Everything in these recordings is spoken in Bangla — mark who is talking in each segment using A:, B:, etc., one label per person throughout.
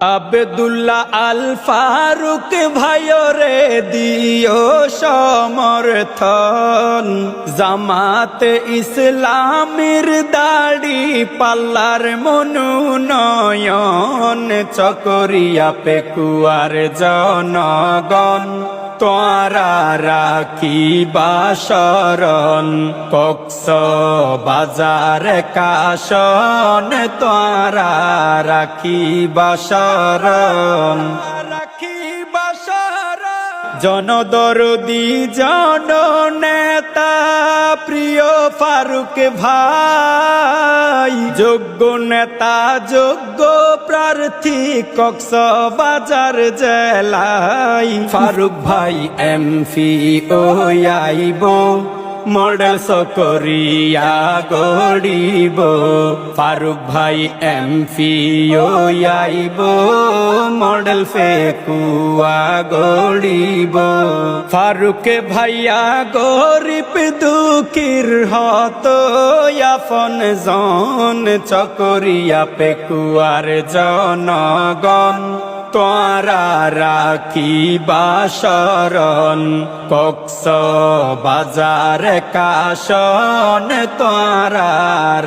A: আবদুল্লাহ আল ফারুক ভাইরে দিও সমর্থন। জামাতে ইসলামের দাড়ি পাল্লার মনুনয়ন চকরিয়া পেকুয়ার জনগণ। তোরা রাখি বাসরণ কক্স বাজার কাশন তোরা রাখি বাসরণ জনদরদি জন নেতা প্রিয় ফারুক ভাই। যোগ্য নেতা, যোগ্য প্রার্থী কক্স বাজার জেলাই ফারুক ভাই এমফি ও আইব। মডেল সকরিয়া গড়িব। ফারুক ভাই এমপি ও আইব মডেল ফেকুয়া গড়িব। ফারুক ভাইয়া গরিব দুঃখীর হত। আফন জন চকরিয়া পেকুয়ার জনগণ। তোরা রাখি বাসরণ কক্স বাজার কাশন তোরা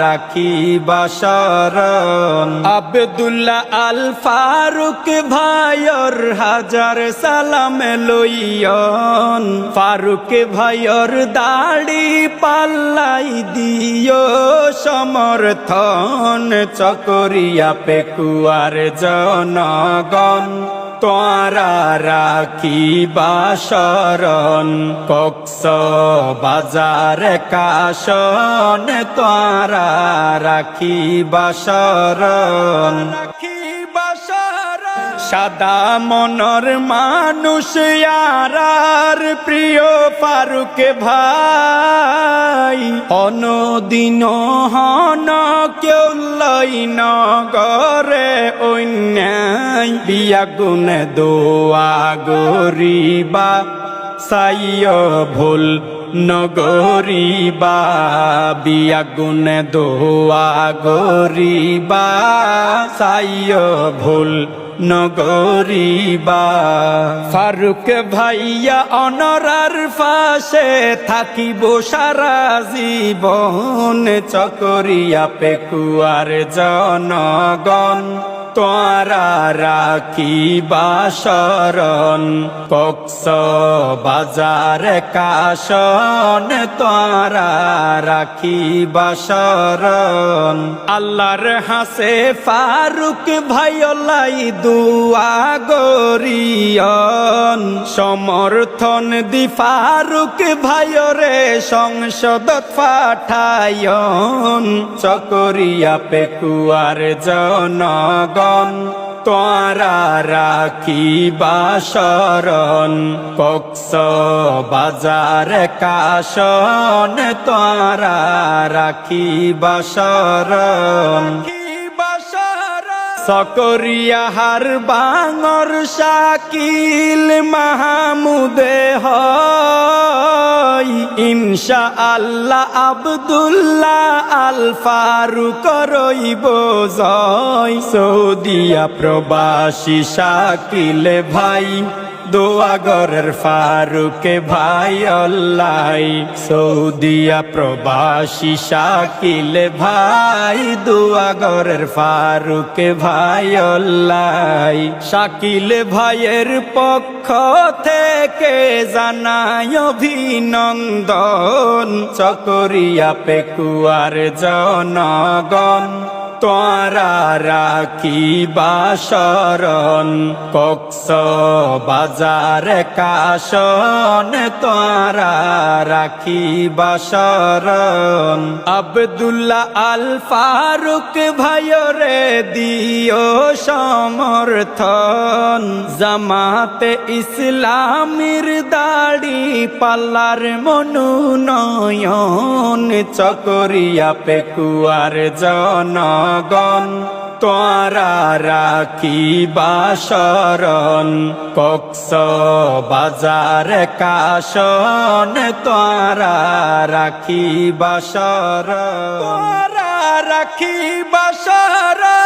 A: রাখি বাসরণ আবদুল্লাহ আল ফারুক ভাইয়র হাজার সালাম লইয়ন, ফারুক ভাইয়র দাড়ি পাল্লাই দিও সমর্থন, চকরিয়া পেকুয়ার জনগণ। তোরা রাখি বাসরণ কক্স বাজার কাশন তোরা রাখি বাসরণ রাখি বাসরণ সাদা মনর মানুষ আর প্রিয় ফারুক ভাই। অনদিন হন কেউ লই নগরে অন্যায় বিয়া গুণ দোয়া গরিবা সাইয় ভুল নগরিবা। বিয়া গুণ দোয়া গরিবা সাইয় ভুল নগরিবা। ফারুক ভাইয়া অনরার ফাঁসে থাকিব সারা জীবন, চকরিয়া পেকুয়ার জনগণ। তোরা রাখি বাসরণ কক্স বাজার কাশন তোরা রাখি বাসরণ আল্লাহর হাসে ফারুক ভাইলাই দুয়া গরিয়ন। সমর্থন দি ফারুক ভাইরে সংসদ পাঠায়ন। চকরিয়া পেকুয়ার জনগণ তোরা রাখি বাসরণ কক্স বাজার কাশন তোরা রাখি বাসরণ সকরিয়াহার বাঙর শাকিল মাহমুদে হয়। আল্লাহ আবদুল্লাহ আল ফারুক রইব জয়। সৌদিয়া প্রবাসী শাকিল ভাই। দোয়াগরের ফারুকে ভাই অল্লাই সৌদিয়া প্রবাসী শাকিল ভাই দোয়াগরের ফারুকে ভাই অল্লাই শাকিল ভাইয়ের পক্ষ থেকে জানাই অভিনন্দন, চকরিয়া পেকুয়ার জনগণ। তোরা রাখি বাসরণ কক্স বাজার কাশন, তোরা রাখি বাসরণ আবদুল্লাহ আল ফারুক ভাইরে দিও সমর্থন, জামাতে ইসলামের দাড়ি পাল্লার মনু নয়ন চকরিয়া পেকুয়ার জনগণ তোরা রাখি বাসরণ কক্স বাজার কাশন তোরা রাখি বাসরণ তোরা রাখি বাসরণ